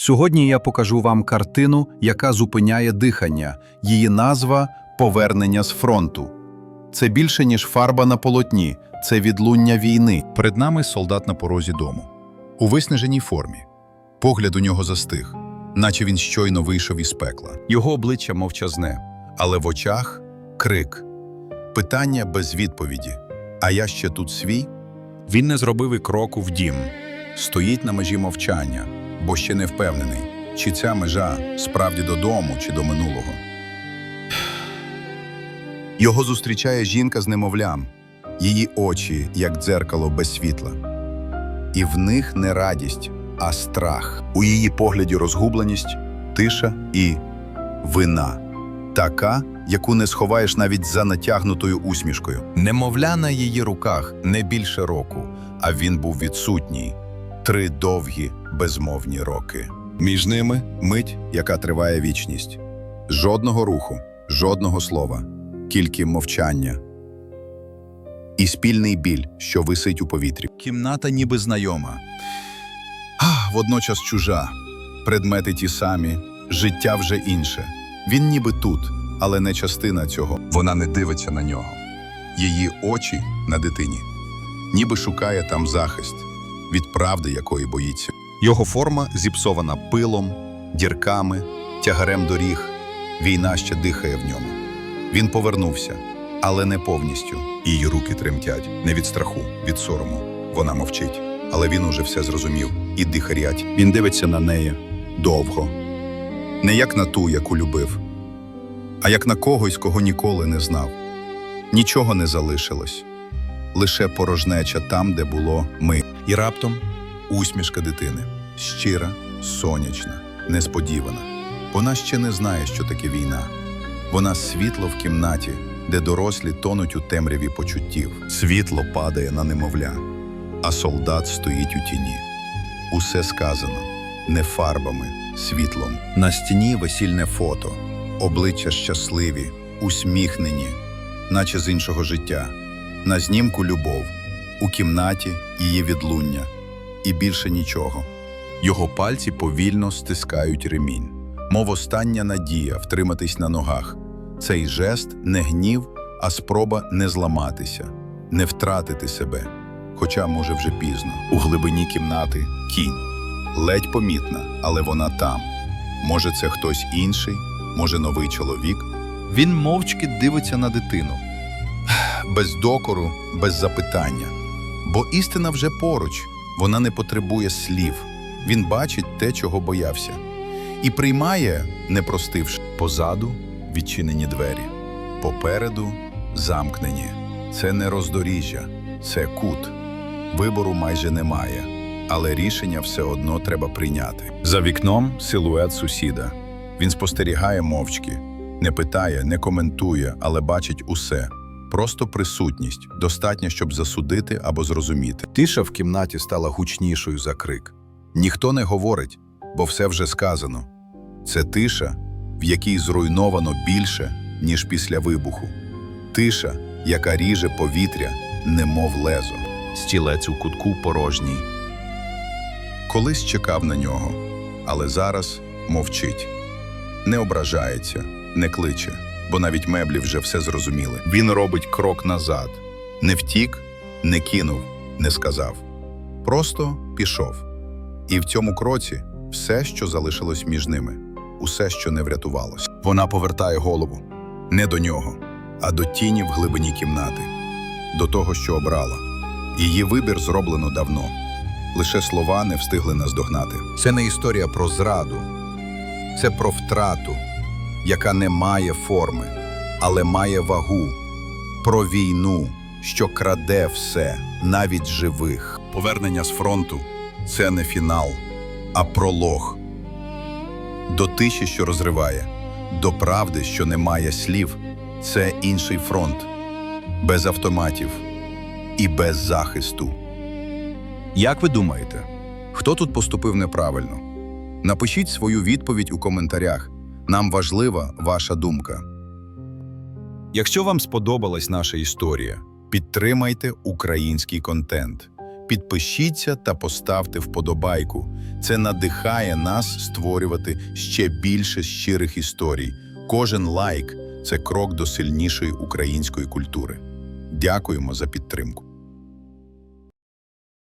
Сьогодні я покажу вам картину, яка зупиняє дихання. Її назва Повернення з фронту. Це більше, ніж фарба на полотні, це відлуння війни. Перед нами солдат на порозі дому. У виснаженій формі. Погляд у нього застиг, наче він щойно вийшов із пекла. Його обличчя мовчазне, Але в очах крик. Питання без відповіді. А я ще тут свій? Він не зробив і кроку в дім. Стоїть на межі мовчання, бо ще не впевнений, чи ця межа справді додому, чи до минулого. Його зустрічає жінка з немовлям, її очі, як дзеркало без світла. І в них не радість, а страх. У її погляді розгубленість, тиша і вина. Така, яку не сховаєш навіть за натягнутою усмішкою. Немовля на її руках не більше року, а він був відсутній. Три довгі, безмовні роки. Між ними мить, яка триває вічність. Жодного руху, жодного слова, тільки мовчання. І спільний біль, що висить у повітрі. Кімната ніби знайома. А, водночас чужа. Предмети ті самі, життя вже інше. Він ніби тут, але не частина цього. Вона не дивиться на нього. Її очі на дитині. Ніби шукає там захист від правди, якої боїться. Його форма зіпсована пилом, дірками, тягарем доріг. Війна ще дихає в ньому. Він повернувся, але не повністю. Її руки тремтять не від страху, від сорому. Вона мовчить, але він уже все зрозумів і дихарять. Він дивиться на неї довго, не як на ту, яку любив, а як на когось, кого ніколи не знав. Нічого не залишилось, лише порожнеча там, де було ми. І раптом усмішка дитини щира, сонячна, несподівана. Вона ще не знає, що таке війна. Вона світло в кімнаті, де дорослі тонуть у темряві почуттів. Світло падає на немовля, а солдат стоїть у тіні. Усе сказано не фарбами, світлом. На стіні весільне фото, обличчя щасливі, усміхнені, наче з іншого життя. На знімку любов, у кімнаті її відлуння, і більше нічого. Його пальці повільно стискають ремінь, мов остання надія втриматись на ногах. Цей жест не гнів, а спроба не зламатися, не втратити себе. Хоча, може, вже пізно. У глибині кімнати кінь. Ледь помітна, але вона там. Може, це хтось інший, може, новий чоловік. Він мовчки дивиться на дитину. Без докору, без запитання. Бо істина вже поруч, вона не потребує слів. Він бачить те, чого боявся, і приймає, не простивши. Позаду відчинені двері, попереду замкнені. Це не роздоріжжя, це кут. Вибору майже немає, але рішення все одно треба прийняти. За вікном силует сусіда. Він спостерігає мовчки, не питає, не коментує, але бачить усе. Просто присутність, достатня, щоб засудити або зрозуміти. Тиша в кімнаті стала гучнішою за крик. Ніхто не говорить, бо все вже сказано. Це тиша, в якій зруйновано більше, ніж після вибуху. Тиша, яка ріже повітря, немов лезо. Стілець у кутку порожній. Колись чекав на нього, але зараз мовчить. Не ображається, не кличе, бо навіть меблі вже все зрозуміли. Він робить крок назад. Не втік, не кинув, не сказав. Просто пішов. І в цьому кроці все, що залишилось між ними, усе, що не врятувалось. Вона повертає голову не до нього, а до тіні в глибині кімнати, до того, що обрала. Її вибір зроблено давно. Лише слова не встигли наздогнати. Це не історія про зраду, це про втрату, яка не має форми, але має вагу, про війну, що краде все, навіть живих. Повернення з фронту це не фінал, а пролог. До тиші, що розриває, до правди, що не має слів, це інший фронт, без автоматів і без захисту. Як ви думаєте, хто тут поступив неправильно? Напишіть свою відповідь у коментарях. Нам важлива ваша думка. Якщо вам сподобалась наша історія, підтримайте український контент. Підпишіться та поставте вподобайку. Це надихає нас створювати ще більше щирих історій. Кожен лайк це крок до сильнішої української культури. Дякуємо за підтримку.